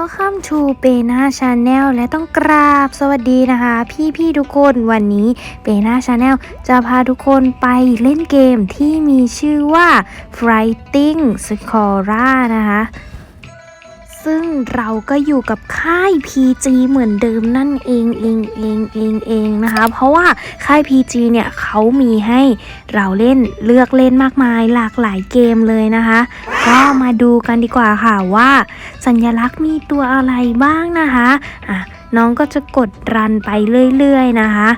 Welcome to เปนาชาแนลและต้องกราบสวัสดีนะคะ พี่ๆทุกคนวันนี้เปนาชาแนลจะพาทุกคนไปเล่นเกมที่มีชื่อว่า Fighting Scorer นะคะ ซึ่งเราก็อยู่กับค่าย PG เหมือนเดิมนั่นเองเองเองเองเองนะคะ เพราะว่าค่าย PG เนี่ยเขามีให้เราเล่นเลือกเล่นมากมายหลากหลายเกมเลยนะคะ ก็มาดูกันดีกว่าค่ะว่าสัญลักษณ์มีตัวอะไรบ้างนะคะอะน้องก็จะกดรันไปเรื่อยๆนะคะ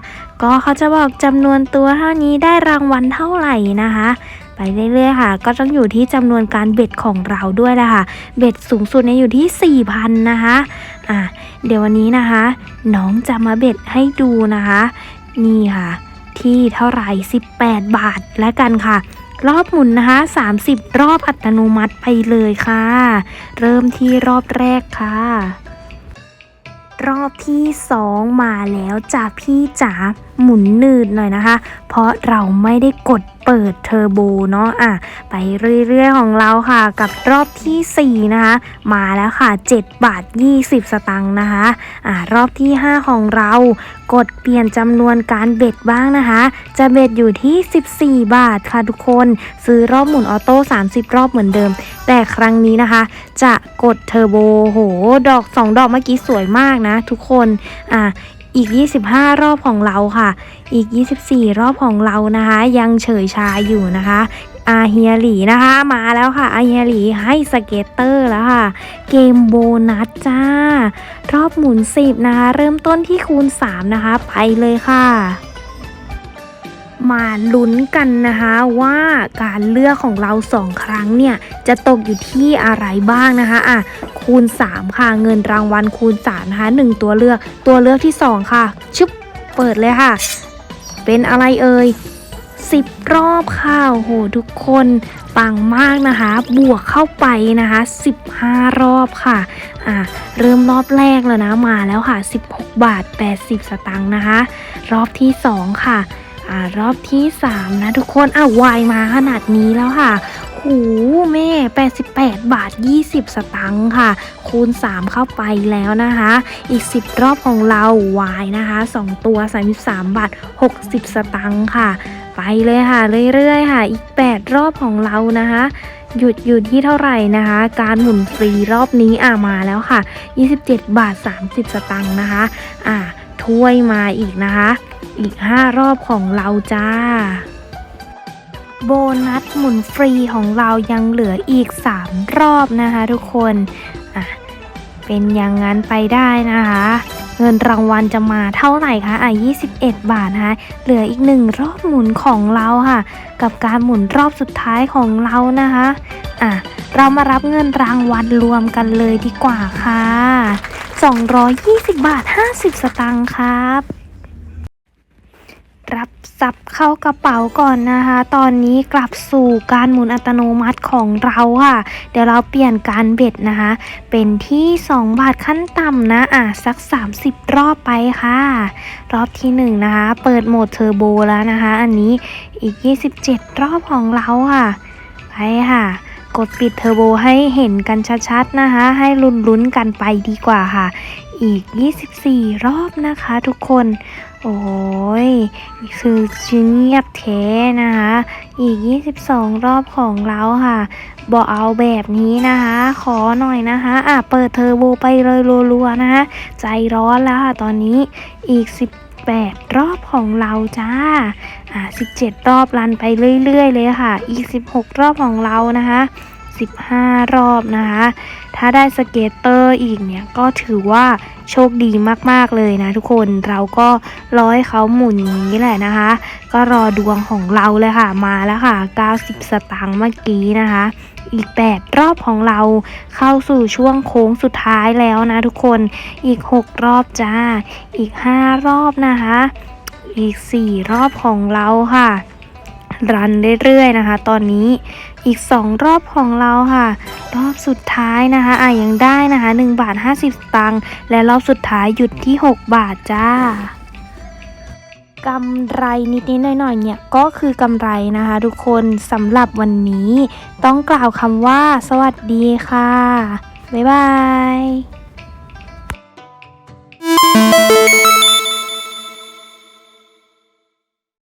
ก็เขาจะบอกจำนวนตัวเท่านี้ได้รางวัลเท่าไหร่นะคะ ไปเรื่อยๆค่ะ ก็ต้องอยู่ที่จำนวนการเบ็ดของเราด้วยแหละค่ะ เบ็ดสูงสุดเนี่ยอยู่ที่ 4,000 นะคะ อะ เดี๋ยววันนี้นะคะ น้องจะมาเบ็ดให้ดูนะคะ นี่ค่ะ ที่เท่าไหร่ 18 บาทแล้วกันค่ะ รอบหมุนนะคะ 30 รอบอัตโนมัติไปเลยค่ะ เริ่มที่รอบแรกค่ะ รอบที่สองมาแล้วจ้ะพี่จ๋า หมุนหนืดหน่อยนะคะ เพราะเราไม่ได้กดเปิดเทอร์โบเนาะอะไปเรื่อยๆของเราค่ะกับรอบทีสี่ 4 นะคะ มาแล้วค่ะ 7 บาท 20 สตังค์นะคะอ่ารอบที่ 5 ของเรากดเปลี่ยนจำนวนการเบ็ดบ้างนะคะ จะเบ็ดอยู่ที่ 14 บาทค่ะทุกคน ซื้อรอบหมุนออโต้ 30 รอบเหมือนเดิม แต่ครั้งนี้นะคะ จะกดเทอร์โบโห ดอก 2 ดอกเมื่อกี้สวยมากนะทุกคนอะ อีก 25 รอบของเราค่ะ อีก 24 รอบของเรานะคะ ยังเฉยชาอยู่นะคะ อาเฮียหลีนะคะ มาแล้วค่ะ อาเฮียหลีให้สเก็ตเตอร์แล้วค่ะ เกมโบนัสจ้า รอบหมุน 10 นะคะ เริ่มต้นที่คูณ 3 นะคะ ไปเลยค่ะมาลุ้นกันนะคะว่าการเลือกของเราสองครั้งเนี่ยจะตกอยู่ที่อะไรบ้างนะคะอะ คูณ 3 ค่ะ เงินรางวัลคูณ3นะคะ1ตัวเลือก ตัวเลือกที่ 2 ค่ะ ชึบเปิดเลยค่ะ เป็นอะไรเอ่ย10 รอบค่ะ โอ้โห ทุกคนปังมากนะคะ บวกเข้าไปนะคะ 15 รอบค่ะ อะเริ่มรอบแรกแล้วนะ มาแล้วค่ะ 16 บาท 80 สตังค์นะคะ รอบที่ 2 ค่ะ อ่า รอบที่ 3 นะทุกคน อะวายมาขนาดนี้แล้วค่ะ หูแม่ 88 บาท 20 สตังค์ค่ะ คูณ 3 เข้าไปแล้วนะคะ อีก 10 รอบของเราวายนะคะ 2 ตัว 33 บาท 60 สตังค์ค่ะ ไปเลยค่ะ เรื่อยๆ ค่ะ อีก 8 รอบของเรานะคะหยุดอยู่ที่เท่าไหร่นะคะ การหมุนฟรีรอบนี้อะมาแล้วค่ะ 27 บาท 30 สตังค์นะคะ อะถ้วยมาอีกนะคะ อีก 5 รอบของเราจ้า โบนัสหมุนฟรีของเรายังเหลืออีก 3 รอบนะคะทุกคนอะเป็นอย่างนั้นไปได้นะคะ เงินรางวัลจะมาเท่าไหร่คะอะ21 บาทนะคะเหลืออีกหนึ่งรอบหมุนของเราค่ะ กับการหมุนรอบสุดท้ายของเรานะคะอะเรามารับเงินรางวัลรวมกันเลยดีกว่าค่ะ 220 บาท 50 สตางค์ครับ รับซับเข้ากระเป๋าก่อนนะคะ ตอนนี้กลับสู่การหมุนอัตโนมัติของเราค่ะ เดี๋ยวเราเปลี่ยนการเบ็ดนะคะ เป็นที่ 2 บาทขั้นต่ำนะอะสัก 30 รอบไปค่ะ รอบที่ 1 นะคะ เปิดโหมดเทอร์โบแล้วนะคะ อันนี้อีก 27 รอบของเราค่ะ ไปค่ะกดปิดเทอร์โบให้เห็นกันชัดๆนะคะ ให้ลุ้นๆกันไปดีกว่าค่ะ อีก 24 รอบนะคะทุกคน โอ้ยคือชื่อเงียบแท้นะคะ อีก 22 รอบของเราค่ะบอกเอาแบบนี้นะคะ ขอหน่อยนะคะอะเปิดเทอร์โบไปเลยรัวๆนะคะ ใจร้อนแล้วค่ะตอนนี้อีก 18 รอบของเราจ้าอะ17 รอบรันไปเรื่อยๆเลยค่ะ อีก 16 รอบของเรานะคะ 15 รอบนะคะ ถ้าได้สเกตเตอร์อีกเนี่ยก็ถือว่าโชคดีมากๆเลยนะทุกคนเราก็ร้อให้เขาหมุนอย่างนี้แหละนะคะ ก็รอดวงของเราเลยค่ะมาแล้วค่ะ 90 สตางค์เมื่อกี้นะคะอีก 8 รอบของเราเข้าสู่ช่วงโค้งสุดท้ายแล้วนะทุกคนอีก 6 รอบจ้า อีก 5 รอบนะคะ อีก 4 รอบของเราค่ะ รันเรื่อยๆนะคะ ตอนนี้อีก 2 รอบของเราค่ะ รอบสุดท้ายนะคะอะยังได้นะคะ1บาท50 สตังค์และรอบสุดท้ายหยุดที่ 6 บาทจ้ากำไรนิดๆหน่อยๆเนี่ยก็คือกำไรนะคะ ทุกคนสำหรับวันนี้ต้องกล่าวคำว่า สวัสดีค่ะ บ๊ายบาย